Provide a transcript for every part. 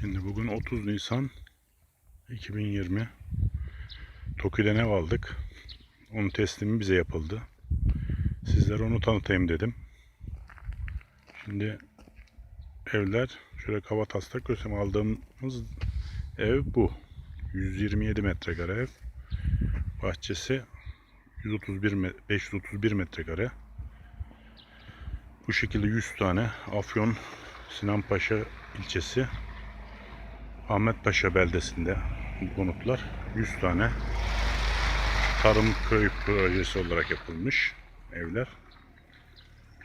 Şimdi bugün 30 Nisan 2020. Toki'den ev aldık. Onun teslimi bize yapıldı. Sizlere onu tanıtayım dedim. Şimdi evler şöyle kaba taslak göstereyim. Aldığımız ev bu. 127 metrekare ev. Bahçesi 131 me- 531 metrekare. Bu şekilde 100 tane Afyon Sinanpaşa ilçesi Ahmetpaşa beldesinde bu konutlar 100 tane tarım köy projesi olarak yapılmış evler.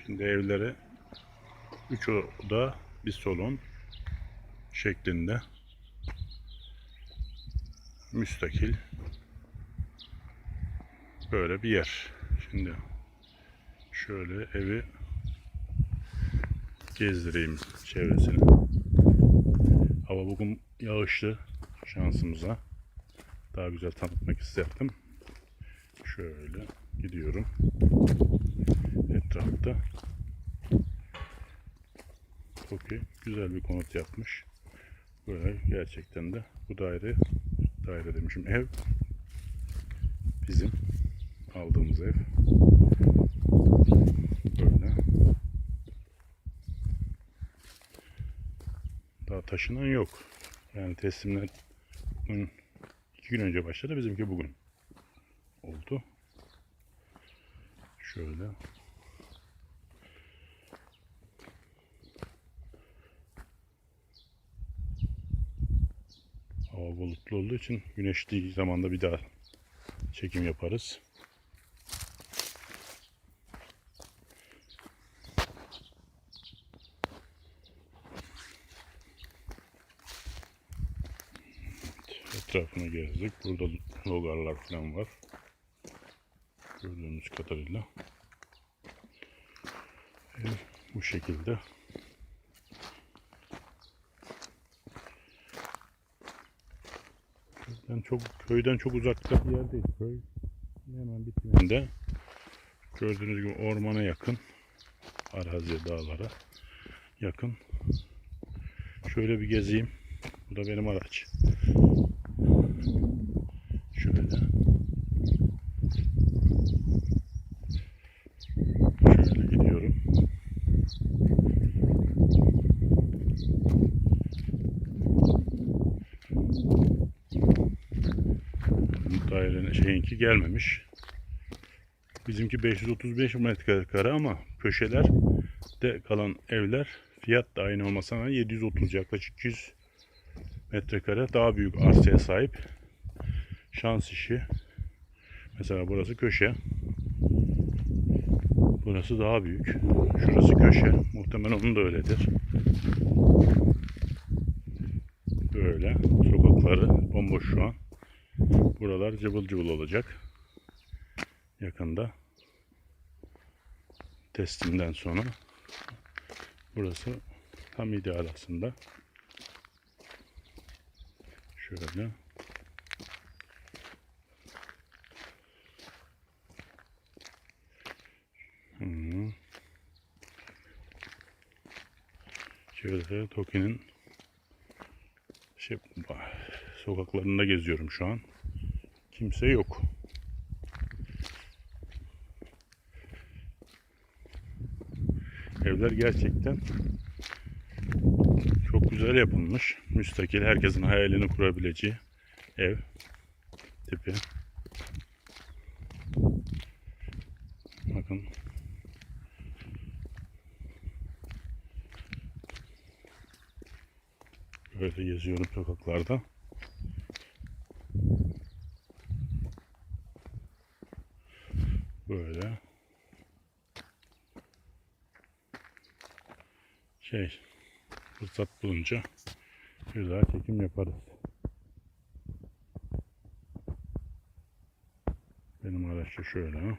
Şimdi evleri 3 oda bir salon şeklinde müstakil böyle bir yer. Şimdi şöyle evi gezdireyim çevresini. Hava bugün yağışlı şansımıza. Daha güzel tanıtmak isterdim. Şöyle gidiyorum. Etrafta. Toki güzel bir konut yapmış. Böyle gerçekten de bu daire daire demişim ev bizim aldığımız ev. Böyle. Daha taşınan yok. Yani teslimler bugün iki gün önce başladı. Bizimki bugün oldu. Şöyle. Hava bulutlu olduğu için güneşli zamanda bir daha çekim yaparız. Etrafını gezdik. Burada logarlar falan var. Gördüğünüz kadarıyla. Ev bu şekilde. Köyden çok köyden çok uzakta bir yer değil. Köy hemen bitiminde. Gördüğünüz gibi ormana yakın. Araziye, dağlara yakın. Şöyle bir gezeyim. Bu da benim araç. Şöyle. Şöyle gidiyorum. Bu dairenin şeyinki gelmemiş. Bizimki 535 metrekare ama köşeler de kalan evler fiyat da aynı olmasına rağmen 730 yaklaşık 200 metrekare daha büyük arsaya sahip. Şans işi. Mesela burası köşe. Burası daha büyük. Şurası köşe. Muhtemelen onun da öyledir. Böyle. Sokakları bomboş şu an. Buralar cıvıl cıvıl olacak. Yakında. Testimden sonra. Burası tam ideal aslında. Şöyle. Şöyle Toki'nin şey, sokaklarında geziyorum şu an. Kimse yok. Evler gerçekten çok güzel yapılmış. Müstakil herkesin hayalini kurabileceği ev tipi. Bakın. Böyle geziyorum sokaklarda. Böyle. Şey, fırsat bulunca daha çekim yaparız. Benim araçta şöyle.